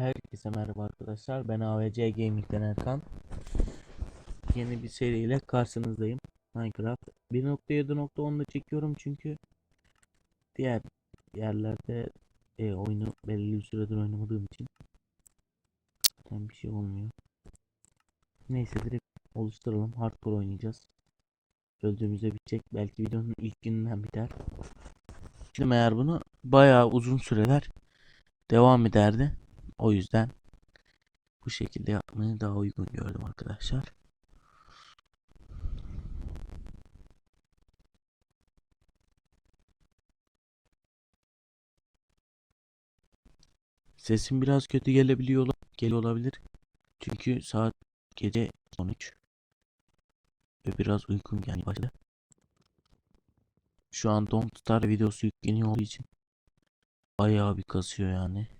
Herkese merhaba arkadaşlar. Ben AVC Gaming'den Erkan. Yeni bir seriyle karşınızdayım. Minecraft 1.7.10'da çekiyorum çünkü diğer yerlerde e, oyunu belli bir süredir oynamadığım için zaten bir şey olmuyor. Neyse direkt oluşturalım. Hardcore oynayacağız. Öldüğümüzde bitecek. Belki videonun ilk gününden biter. Şimdi eğer bunu bayağı uzun süreler devam ederdi. O yüzden bu şekilde yapmayı daha uygun gördüm arkadaşlar. Sesim biraz kötü gelebiliyor geliyor olabilir. Çünkü saat gece 13 ve biraz uykum yani başladı. Şu an Don't Star videosu yükleniyor olduğu için bayağı bir kasıyor yani.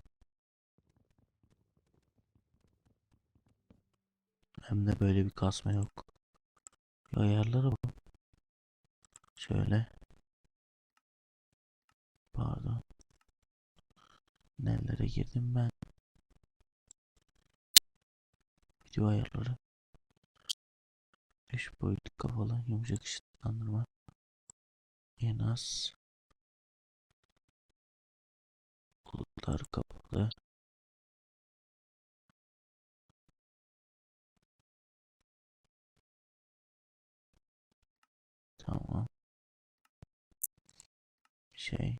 Hem de böyle bir kasma yok. Bir ayarlara bak. Şöyle. Pardon. Nelere girdim ben? Video ayarları. 3 boyutlu kafalı yumuşak ışıklandırma. En az. Bulutlar kapalı. Tamam. Şey.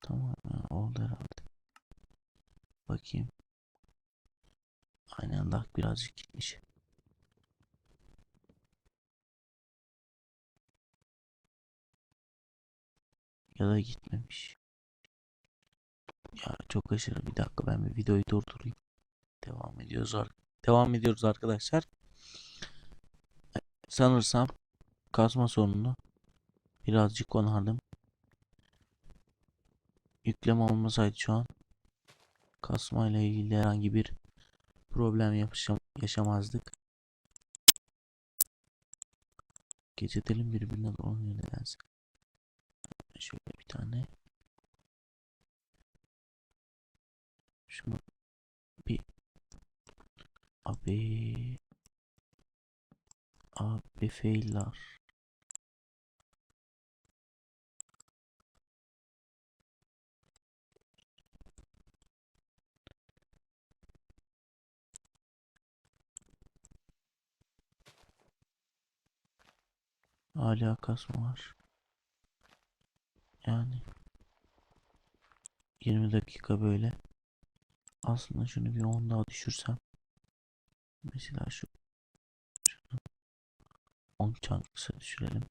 Tamam oldu herhalde. Bakayım. Aynen daha birazcık gitmiş. Ya da gitmemiş. Ya çok aşırı bir dakika ben bir videoyu durdurayım. Devam ediyoruz Devam ediyoruz arkadaşlar. Sanırsam kasma sorununu birazcık onardım. Yükleme olmasaydı şu an kasma ile ilgili herhangi bir problem yapışam yaşamazdık. Gece dilim birbirine dolanıyor nedense. Şöyle bir tane. Şunu abi abi failler. Hala kasma var. Yani 20 dakika böyle. Aslında şunu bir 10 daha düşürsem. Mesela şu şunu 10 çankısa düşürelim.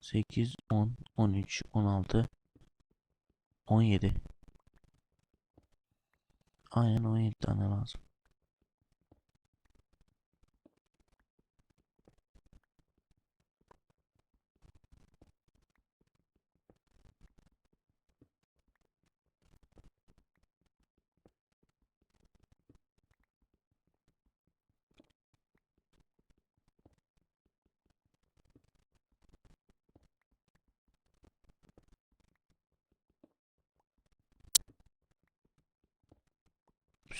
Sekiz, on, on üç, on altı, on yedi. Aynen on yedi tane lazım.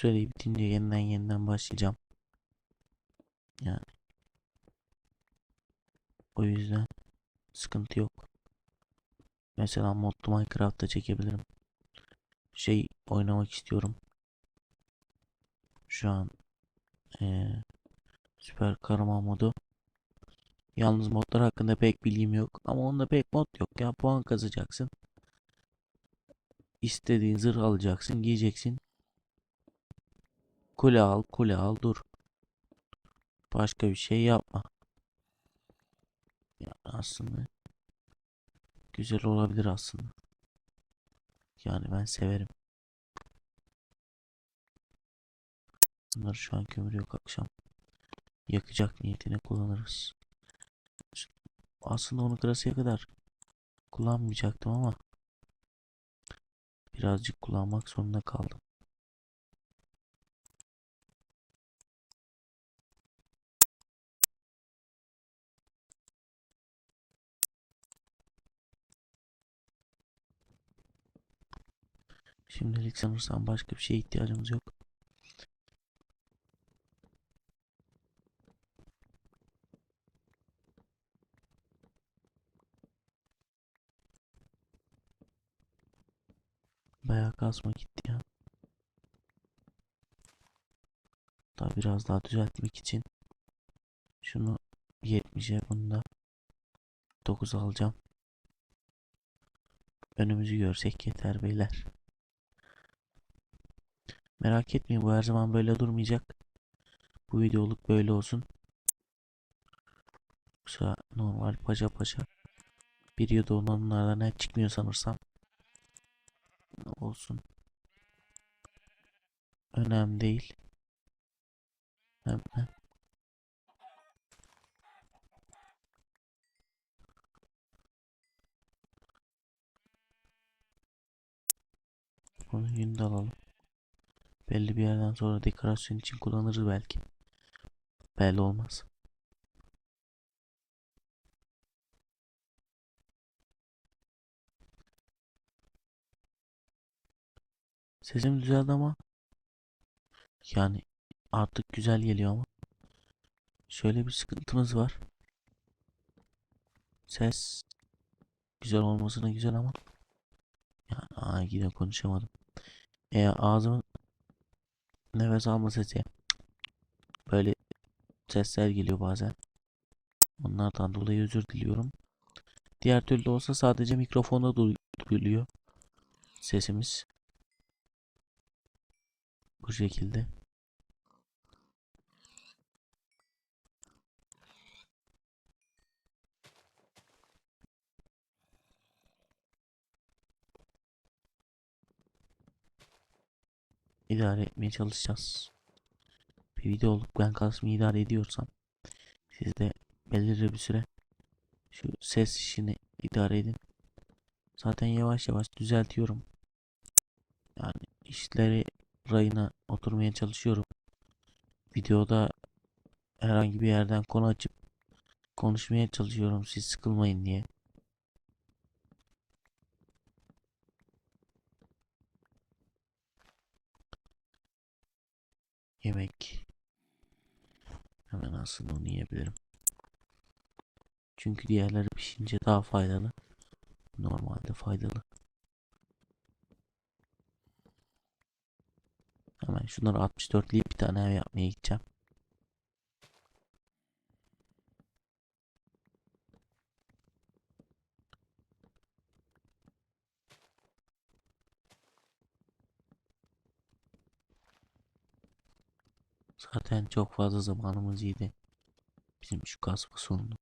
Süreyi bitince yeniden yeniden başlayacağım. Yani o yüzden sıkıntı yok. Mesela modlu Minecraft'ta çekebilirim. Şey oynamak istiyorum. Şu an eee, süper kahraman modu. Yalnız modlar hakkında pek bilgim yok. Ama onda pek mod yok ya. Puan kazacaksın. İstediğin zırh alacaksın, giyeceksin. Kule al, kule al, dur. Başka bir şey yapma. Ya aslında güzel olabilir aslında. Yani ben severim. Bunları şu an kömür yok akşam. Yakacak niyetine kullanırız. Aslında onu kırasıya kadar kullanmayacaktım ama birazcık kullanmak zorunda kaldım. Şimdilik sanırsam başka bir şeye ihtiyacımız yok. Bayağı kasma gitti ya. Daha biraz daha düzeltmek için şunu 70'e bunu da 9 alacağım. Önümüzü görsek yeter beyler. Merak etmeyin bu her zaman böyle durmayacak. Bu videoluk böyle olsun. Yoksa normal paşa paşa bir yılda onlardan net çıkmıyor sanırsam. Olsun. Önemli değil. Hemen. Onu yünü de alalım. Belli bir yerden sonra dekorasyon için kullanırız belki. Belli olmaz. Sesim düzeldi ama yani artık güzel geliyor ama şöyle bir sıkıntımız var. Ses güzel olmasına güzel ama yani aa, yine konuşamadım. E, ağzımın nefes alma sesi böyle sesler geliyor bazen. Onlardan dolayı özür diliyorum. Diğer türlü olsa sadece mikrofonda duy- duyuluyor sesimiz. Bu şekilde. İdare etmeye çalışacağız. Bir videoluk ben kasmayı idare ediyorsam siz de belirli bir süre şu ses işini idare edin. Zaten yavaş yavaş düzeltiyorum. Yani işleri rayına oturmaya çalışıyorum. Videoda herhangi bir yerden konu açıp konuşmaya çalışıyorum siz sıkılmayın diye. Yemek. Hemen aslında onu yiyebilirim. Çünkü diğerleri pişince daha faydalı. Normalde faydalı. Hemen şunları 64'leyip bir tane ev yapmaya gideceğim. Zaten çok fazla zamanımız yedi. Bizim şu kasma sorunu.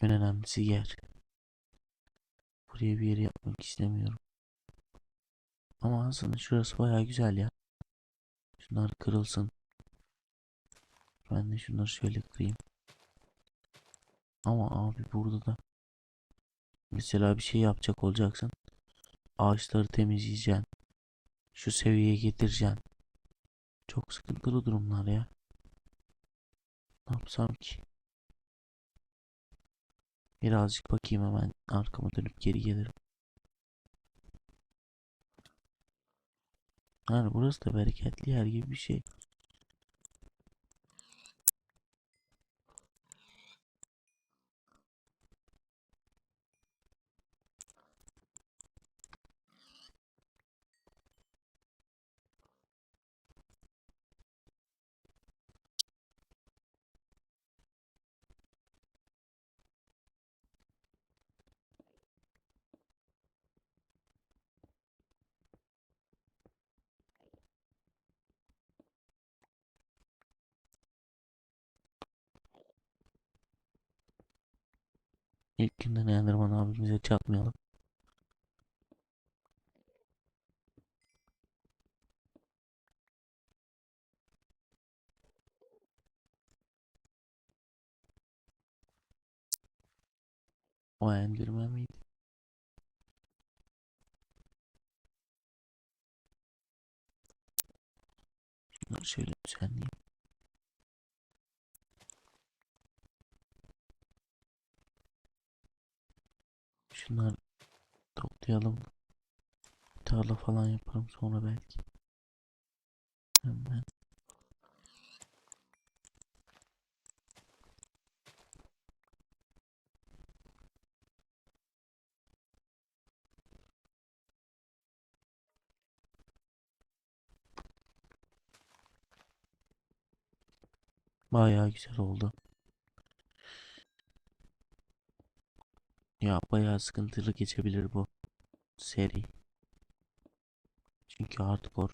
En önemlisi yer. Buraya bir yere yapmak istemiyorum. Ama aslında şurası baya güzel ya. Şunlar kırılsın. Ben de şunları şöyle kırayım. Ama abi burada da mesela bir şey yapacak olacaksın. Ağaçları temizleyeceksin. Şu seviyeye getireceksin. Çok sıkıntılı durumlar ya. Ne yapsam ki? Birazcık bakayım hemen arkama dönüp geri gelirim. Yani burası da bereketli yer gibi bir şey. İlk günden Enderman abimize çatmayalım. O Enderman miydi? Şöyle düzenleyeyim. Şunları toplayalım. Tarla falan yaparım sonra belki. Hemen. Bayağı güzel oldu. Ya bayağı sıkıntılı geçebilir bu seri. Çünkü hardcore.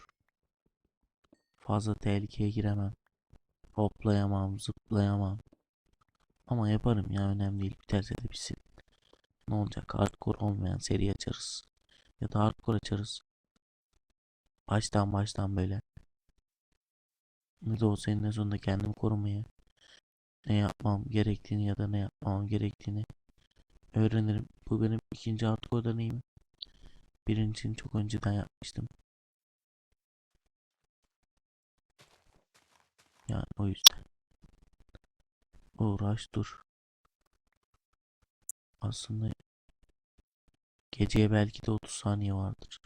Fazla tehlikeye giremem. Hoplayamam, zıplayamam. Ama yaparım ya önemli değil. Biterse de bitsin. Ne olacak? Hardcore olmayan seri açarız. Ya da hardcore açarız. Baştan baştan böyle. Ne de olsa eninde sonunda kendimi korumaya ne yapmam gerektiğini ya da ne yapmam gerektiğini öğrenirim. Bu benim ikinci hardcore deneyimim. Birincisini çok önceden yapmıştım. Yani o yüzden. Uğraş dur. Aslında geceye belki de 30 saniye vardır.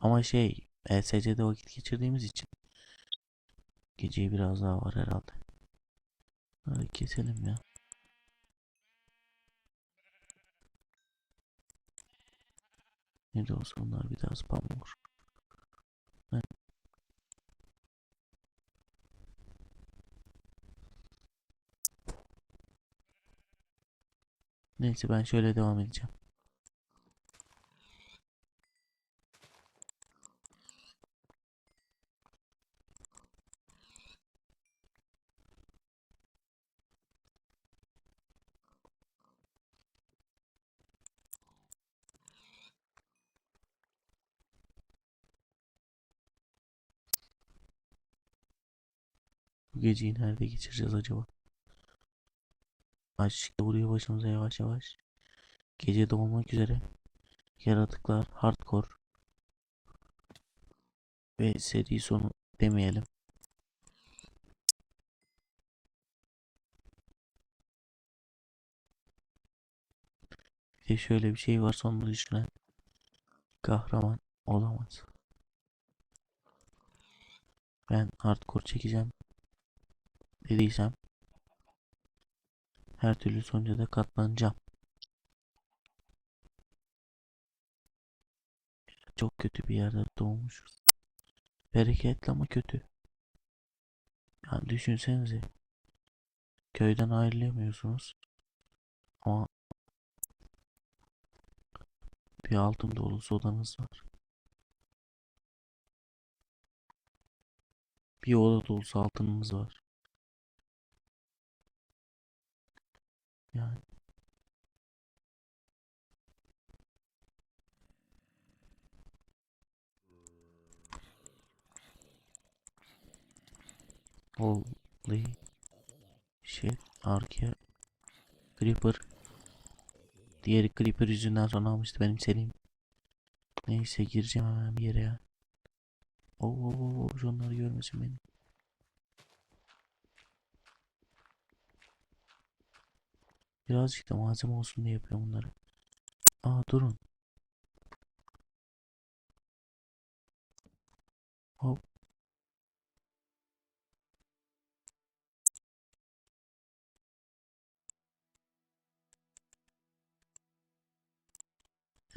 Ama şey ESC'de vakit geçirdiğimiz için geceyi biraz daha var herhalde. Hadi keselim ya. Ne de olsa onlar bir daha spam olur. Neyse ben şöyle devam edeceğim. Bu geceyi nerede geçireceğiz acaba? Açlık da vuruyor başımıza yavaş yavaş. Gece doğmak üzere. Yaratıklar hardcore. Ve seri sonu demeyelim. Bir de şöyle bir şey var sonunu düşünen kahraman olamaz. Ben hardcore çekeceğim dediysem her türlü sonuca da katlanacağım. Çok kötü bir yerde doğmuşuz. Bereketli ama kötü. Yani düşünsenize. Köyden ayrılamıyorsunuz. Ama bir altın dolusu odanız var. Bir oda dolusu altınımız var. Yani Holy shit. Arkaya Creeper. Diğeri Creeper yüzünden sonra almıştı benim serim. Neyse gireceğim hemen bir yere ya. Oo, oo, oo, oo, onları görmesin beni. Birazcık da malzeme olsun diye yapıyorum bunları. Aa durun. Hop.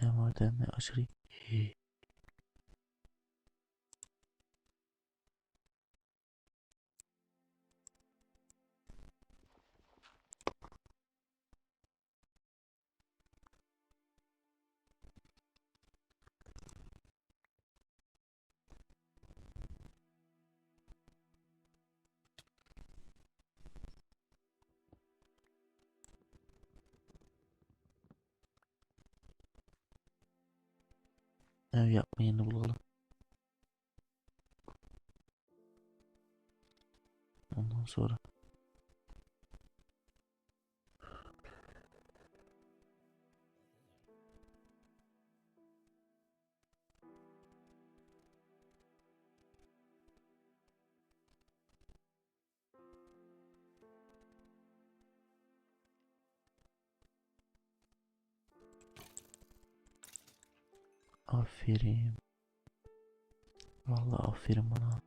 Envanterine aşırı. Ev yapma yerini bulalım. Ondan sonra Aferin. Vallahi aferin bana.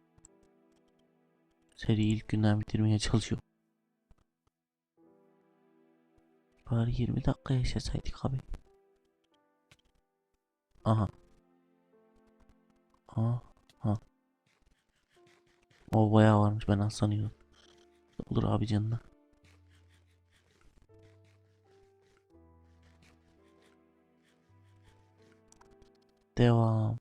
Seri ilk günden bitirmeye çalışıyorum. Bari 20 dakika yaşasaydık abi. Aha. Aha. Ha. O bayağı varmış ben az sanıyordum. Olur abi canına. Devam.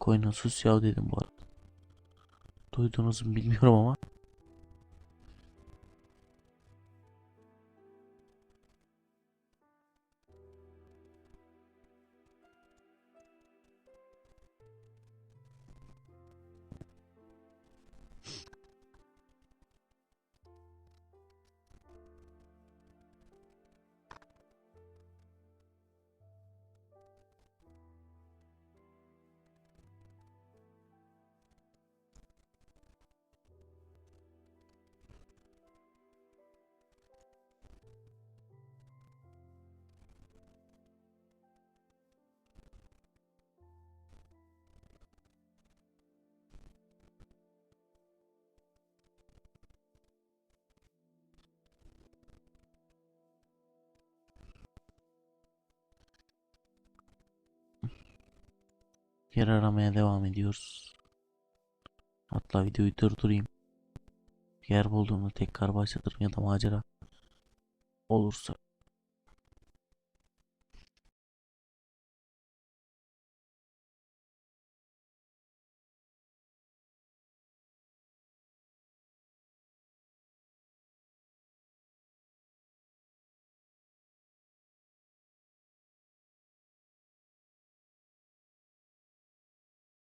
Koyuna sus ya dedim bu arada. Duydunuz mu bilmiyorum ama. Yer aramaya devam ediyoruz. Hatta videoyu durdurayım. Yer bulduğumda tekrar başlatırım ya da macera olursa